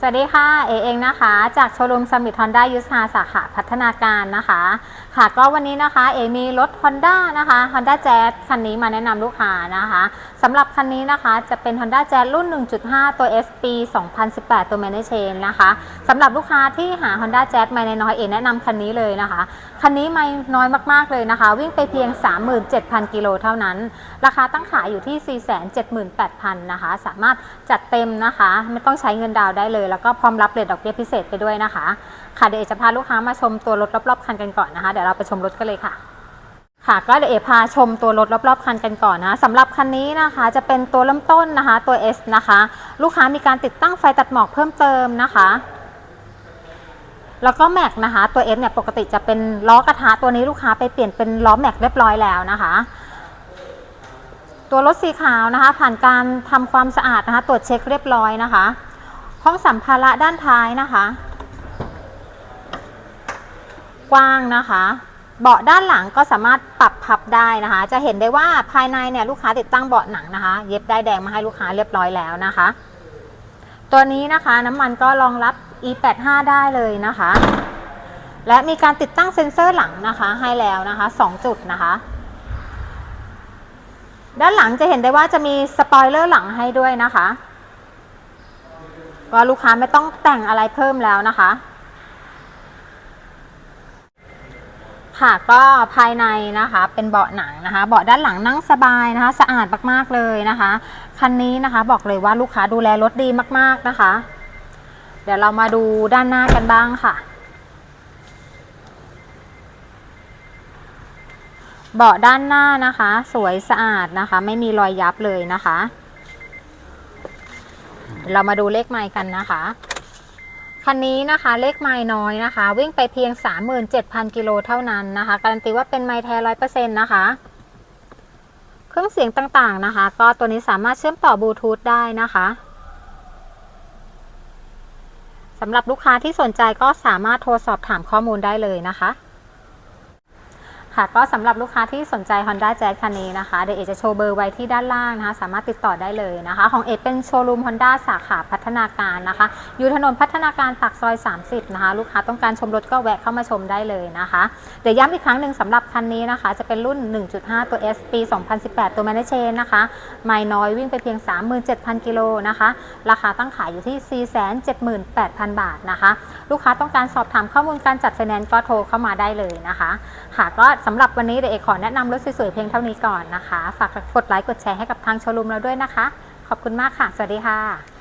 สวัสดีค่ะเอเองนะคะ จากโชว์รูมสมิธฮอนด้ายุทธาสาขาพัฒนาการนะคะ ค่ะก็วันนี้นะคะเอมีรถ Honda นะคะ Honda Jazz คันนี้มาแนะนำลูกค้านะคะสำหรับคันนี้นะคะจะเป็น Honda Jazz รุ่น 1.5 ตัว S ปี 2018 ตัว m a n a g e นะคะสำหรับลูกค้าที่หา Honda Jazz ไม่น้อยเอแนะนำคันนี้เลยนะคะ คันนี้ไม่น้อยมากๆเลยนะคะ วิ่งไปเพียง 37,000 กิโลเท่านั้น ราคาตั้งขายอยู่ที่ 478,000 นะคะ สามารถจัดเต็มนะคะ ไม่ต้องใช้เงินดาวได้เลยแล้วก็พร้อมรับเรทดอกเบี้ยพิเศษไปด้วยนะคะ ค่ะเดี๋ยวเอจะพาลูกค้ามาชมตัวรถรอบๆคันกันก่อนนะคะ เดี๋ยวเราไปชมรถกันเลยค่ะค่ะก็เดี๋ยวเอพาชมตัวรถรอบๆคันกันก่อนนะสำหรับคันนี้นะคะจะเป็นตัวเริ่มต้นนะคะตัว S นะคะ ลูกค้ามีการติดตั้งไฟตัดหมอกเพิ่มเติมนะคะ แล้วก็แม็กนะคะตัว S เนี่ยปกติจะเป็นล้อกระทะตัวนี้ลูกค้าไปเปลี่ยนเป็นล้อแม็กเรียบร้อยแล้วนะคะ ตัวรถสีขาวนะคะ ผ่านการทำความสะอาดนะคะ ตรวจเช็คเรียบร้อยนะคะ ห้องสัมภาระด้านท้ายนะคะ กว้างนะคะ เบาะด้านหลังก็สามารถปรับพับได้นะคะ จะเห็นได้ว่าภายในเนี่ยลูกค้าติดตั้งเบาะหนังนะคะ เย็บได้แดงมาให้ลูกค้าเรียบร้อยแล้วนะคะ ตัวนี้นะคะน้ำมันก็รองรับ e85 ได้เลยนะคะ และมีการติดตั้งเซ็นเซอร์หลังนะคะให้แล้วนะคะ 2 จุดนะคะด้านหลังจะเห็นได้ว่าจะมีสปอยเลอร์หลังให้ด้วยนะคะ ก็ลูกค้าไม่ต้องแต่งอะไรเพิ่มแล้วนะคะ ค่ะก็ภายในนะคะ เป็นเบาะหนังนะคะ เบาะด้านหลังนั่งสบายนะคะ สะอาดมากๆเลยนะคะ คันนี้นะคะบอกเลยว่าลูกค้าดูแลรถดีมากๆนะคะ เดี๋ยวเรามาดูด้านหน้ากันบ้างค่ะเบาะด้านหน้านะคะ สวยสะอาดนะคะ ไม่มีรอยยับเลยนะคะ เรามาดูเลขไมล์กันนะคะคันนี้นะคะเลขไมล์น้อยนะคะ วิ่งไปเพียง 37,000 กิโลเท่านั้นนะคะการันตีว่าเป็นไมล์แท้ร้อยเปอร์เซ็นต์นะคะ เครื่องเสียงต่างๆนะคะ ก็ตัวนี้สามารถเชื่อมต่อบลูทูธได้นะคะสำหรับลูกค้าที่สนใจก็สามารถโทรสอบถามข้อมูลได้เลยนะคะ ค่ะก็สำหรับลูกค้าที่สนใจ Honda Jazz คันนี้นะคะ เดี๋ยวเอจะโชว์เบอร์ไว้ที่ด้านล่างนะคะ สามารถติดต่อได้เลยนะคะ ของเอเป็นโชว์รูม Honda สาขาพัฒนาการนะคะอยู่ถนนพัฒนาการปากซอย 30 นะคะ ลูกค้าต้องการชมรถก็แวะเข้ามาชมได้เลยนะคะ เดี๋ยวย้ำอีกครั้งหนึ่งสำหรับคันนี้นะคะ จะเป็นรุ่น 1.5 ตัว S ปี 2018 ตัว Manage Chain นะคะ ไม่น้อยวิ่งไปเพียง 37,000 กิโลนะคะ ราคาตั้งขายอยู่ที่ 478,000 บาทนะคะ ลูกค้าต้องการสอบถามข้อมูลการจัดไฟแนนซ์ก็โทรเข้ามาได้เลยนะคะค่ะก็สำหรับวันนี้เดี๋ยวเอกขอแนะนำรถสวยๆเพียงเท่านี้ก่อนนะคะ ฝากกดไลค์กดแชร์ให้กับทางโชว์รูมเราด้วยนะคะ ขอบคุณมากค่ะ สวัสดีค่ะ